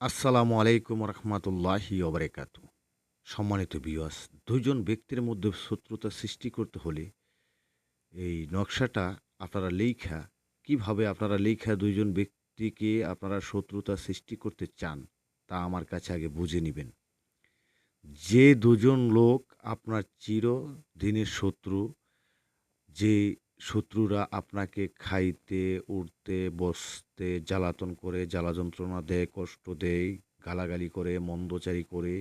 আসসালামু আলাইকুম রহমতুল্লাহি ওবরাকাত। সম্মানিত বিয়াস দুইজন ব্যক্তির মধ্যে শত্রুতা সৃষ্টি করতে হলে এই নকশাটা আপনারা লেখা কীভাবে আপনারা লেখা দুইজন ব্যক্তিকে আপনারা শত্রুতা সৃষ্টি করতে চান, তা আমার কাছে আগে বুঝে নেবেন। যে দুজন লোক আপনার চির দিনের শত্রু, যে শত্রুরা আপনাকে খাইতে উঠতে বসতে, জ্বালাতন করে, জ্বালা যন্ত্রণা দেয়, কষ্ট দেয়, গালাগালি করে, মন্দচারি করে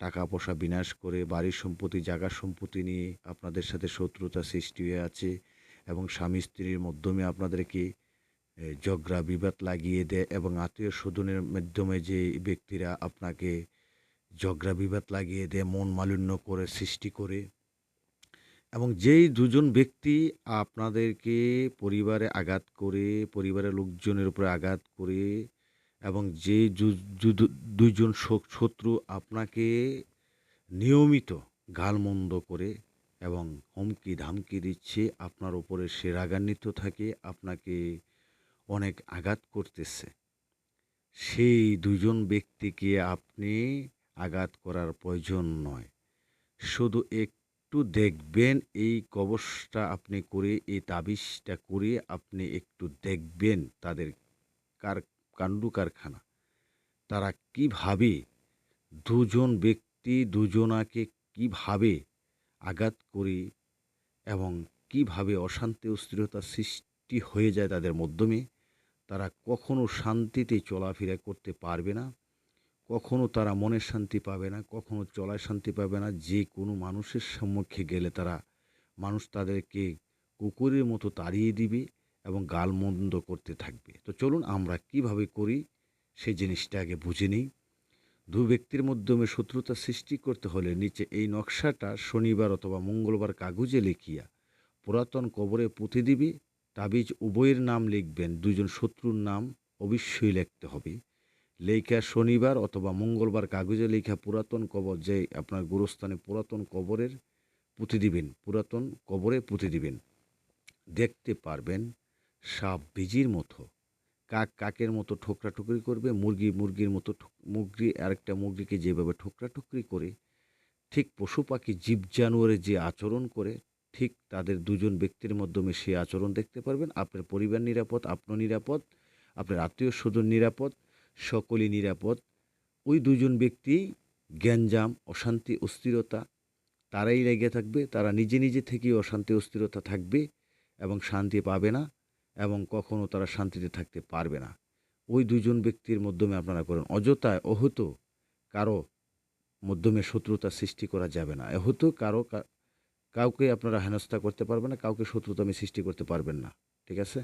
টাকা পয়সা বিনাশ করে, বাড়ির সম্পত্তি জায়গার সম্পত্তি নিয়ে আপনাদের সাথে শত্রুতা সৃষ্টি হয়ে আছে এবং স্বামী স্ত্রীর মাধ্যমে আপনাদেরকে ঝগড়া, বিবাদ লাগিয়ে দেয় এবং আত্মীয় স্বজনের মাধ্যমে যে ব্যক্তিরা আপনাকে ঝগড়া, বিবাদ লাগিয়ে দেয়, মন মালিন্য করে, সৃষ্টি করে এবং যেই দুজন ব্যক্তি আপনাদেরকে পরিবারে আঘাত করে, পরিবারের লোকজনের উপরে আঘাত করে এবং যে দুইজন শত্রু আপনাকে নিয়মিত গালমন্দ করে এবং হুমকি ধামকি দিচ্ছে, আপনার উপরে সে রাগান্বিত থাকে, আপনাকে অনেক আঘাত করতেছে। সেই দুজন ব্যক্তিকে আপনি আঘাত করার প্রয়োজন নয়। শুধু একটু দেখবেন, এই কবচটা আপনি করে, এই তাবিজটা করে আপনি একটু দেখবেন তাদের কার, কাণ্ডু কারখানা। তারা কীভাবে দুজন ব্যক্তি দুজনাকে কীভাবে আঘাত করে এবং কীভাবে অশান্তি অস্থিরতা সৃষ্টি হয়ে যায় তাদের মাধ্যমে, তারা কখনো শান্তিতে চলাফেরা করতে পারবে না। কখনো তারা মনের শান্তি পাবে না, কখনো চলায় শান্তি পাবে না। যে কোনো মানুষের সম্মুখে গেলে তারা মানুষ তাদেরকে কুকুরের মতো তাড়িয়ে দিবে এবং গালমন্দ করতে থাকবে। তো চলুন আমরা কীভাবে করি সেই জিনিসটা আগে বুঝে নিই। দু ব্যক্তির মাধ্যমে শত্রুতা সৃষ্টি করতে হলে নিচে এই নকশাটা শনিবার অথবা মঙ্গলবার কাগজে লিখিয়া পুরাতন কবরে পুঁতে দিবে। তাবিজ উভয়ের নাম লিখবেন, দুজন শত্রুর নাম অবশ্যই লিখতে হবে। লেখা শনিবার অথবা মঙ্গলবার কাগজে লেখা পুরাতন কবর যে আপনার গুরুস্থানে পুরাতন কবরের পুঁতে দিবেন, পুরাতন কবরে পুঁতে দিবেন, দেখতে পারবেন সাপ বীজির মতো, কাক কাকের মতো ঠোকরা ঠুকরি করবে, মুরগি মুরগির মতো মুরগি আরেকটা মুরগিকে যেভাবে ঠোকরা ঠুকরি করে, ঠিক পশু পাখি, জীব জানোয়ারে যে আচরণ করে, ঠিক তাদের দুজন ব্যক্তির মাধ্যমে সেই আচরণ দেখতে পারবেন। আপনার পরিবার নিরাপদ আপনি নিরাপদ, আপনার আত্মীয় স্বজন নিরাপদ সকলই নিরাপদ। ওই দুজন ব্যক্তি জ্ঞানজাম অশান্তি, অস্থিরতা, তারাই লেগে থাকবে, তারা নিজে নিজে থেকেই অশান্তি, অস্থিরতা থাকবে এবং শান্তি পাবে না এবং কখনো তারা শান্তিতে থাকতে পারবে না। ওই দুজন ব্যক্তির মাধ্যমে আপনারা করেন। অযথায়, অহত কারও মাধ্যমে শত্রুতা সৃষ্টি করা যাবে না। এহত কারও কাউকে আপনারা হেনস্থা করতে পারবেন না, কাউকে শত্রুতা আমি সৃষ্টি করতে পারবেন না। ঠিক আছে?